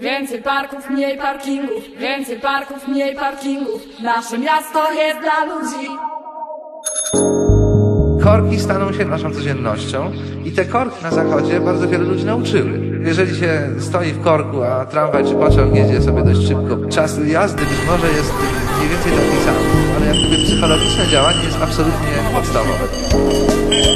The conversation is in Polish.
Więcej parków, mniej parkingów, więcej parków, mniej parkingów. Nasze miasto jest dla ludzi. Korki staną się naszą codziennością i te korki na zachodzie bardzo wiele ludzi nauczyły. Jeżeli się stoi w korku, a tramwaj czy pociąg jedzie sobie dość szybko, czas jazdy być może jest mniej więcej taki sam, ale jak gdyby psychologiczne działanie jest absolutnie podstawowe.